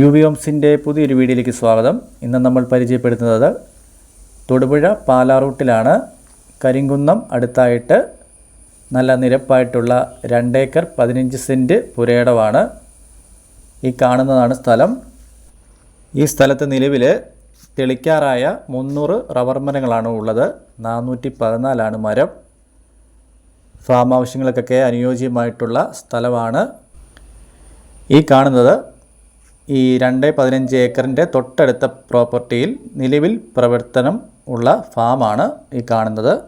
U V ഓംസിന്റെ പുതിയൊരു വീഡിയോയിലേക്ക് സ്വാഗതം. ഇന്ന് നമ്മൾ പരിചയപ്പെടുത്തുന്നത് തൊടുപുഴ പാലാ റൂട്ടിലാണ് കരിങ്കുന്നം അടുത്തായിട്ട് നല്ല നിരപ്പായിട്ടുള്ള രണ്ടേക്കർ പതിനഞ്ച് സെന്റ് പുരയിടമാണ് ഈ കാണുന്നതാണ് സ്ഥലം. ഈ സ്ഥലത്ത് നിലവിൽ തെളിക്കാറായ മുന്നൂറ് റബ്ബർ മരങ്ങളാണ് ഉള്ളത്. നാനൂറ്റി പതിനാലാണ് മരം. ഫാം ആവശ്യങ്ങൾക്കൊക്കെ അനുയോജ്യമായിട്ടുള്ള സ്ഥലമാണ്. ഈ കാണുന്നത് ഈ രണ്ട് പതിനഞ്ച് ഏക്കറിന്റെ തൊട്ടടുത്ത പ്രോപ്പർട്ടിയിൽ നിലവിൽ പ്രവർത്തനം ഉള്ള ഫാമാണ് ഈ കാണുന്നത്.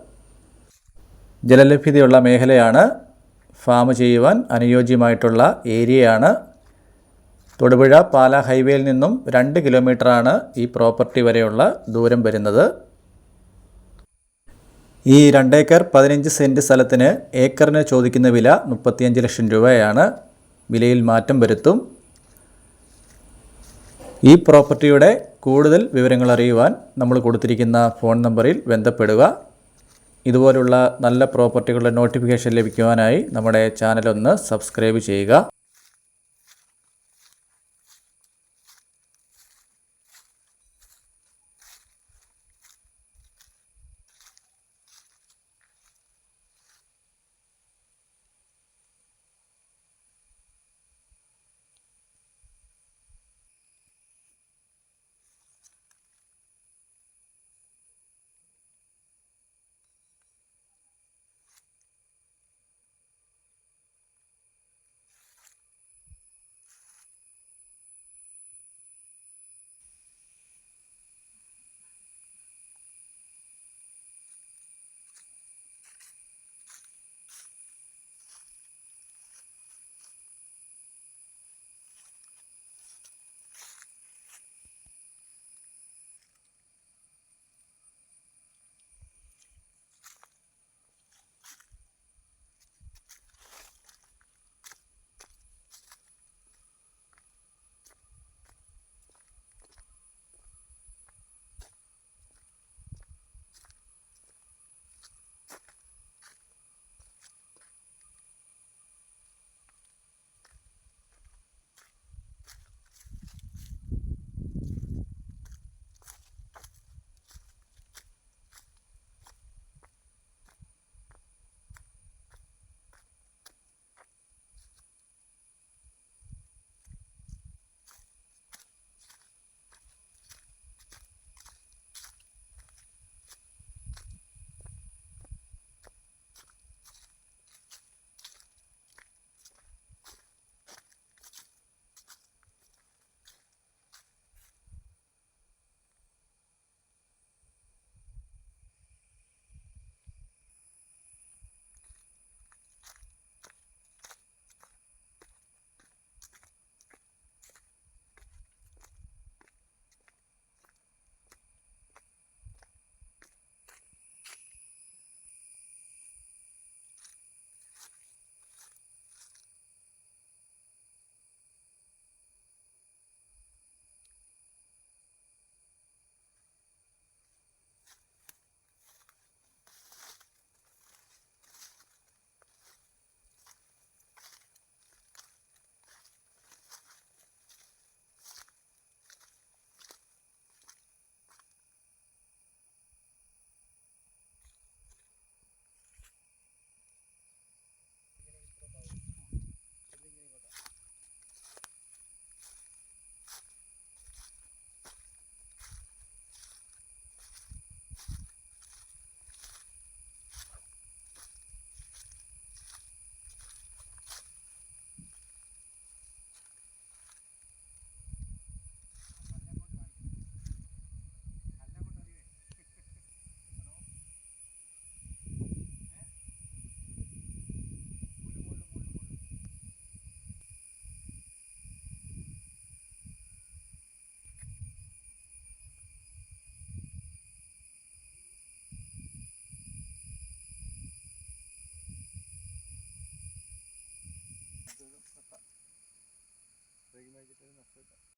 ജലലഭ്യതയുള്ള മേഖലയാണ്. ഫാം ചെയ്യുവാൻ അനുയോജ്യമായിട്ടുള്ള ഏരിയയാണ്. തൊടുപുഴ പാല ഹൈവേയിൽ നിന്നും രണ്ട് കിലോമീറ്ററാണ് ഈ പ്രോപ്പർട്ടി വരെയുള്ള ദൂരം വരുന്നത്. ഈ രണ്ടേക്കർ പതിനഞ്ച് സെന്റ് സ്ഥലത്തിന് ഏക്കറിന് ചോദിക്കുന്ന വില മുപ്പത്തിയഞ്ച് ലക്ഷം രൂപയാണ്. വിലയിൽ മാറ്റം വരുത്തും. ഈ പ്രോപ്പർട്ടിയുടെ കൂടുതൽ വിവരങ്ങൾ അറിയുവാൻ നമ്മൾ കൊടുത്തിരിക്കുന്ന ഫോൺ നമ്പറിൽ ബന്ധപ്പെടുക. ഇതുപോലുള്ള നല്ല പ്രോപ്പർട്ടികളുടെ നോട്ടിഫിക്കേഷൻ ലഭിക്കുവാനായി നമ്മുടെ ചാനലൊന്ന് സബ്സ്ക്രൈബ് ചെയ്യുക. Regular vegetarian after that.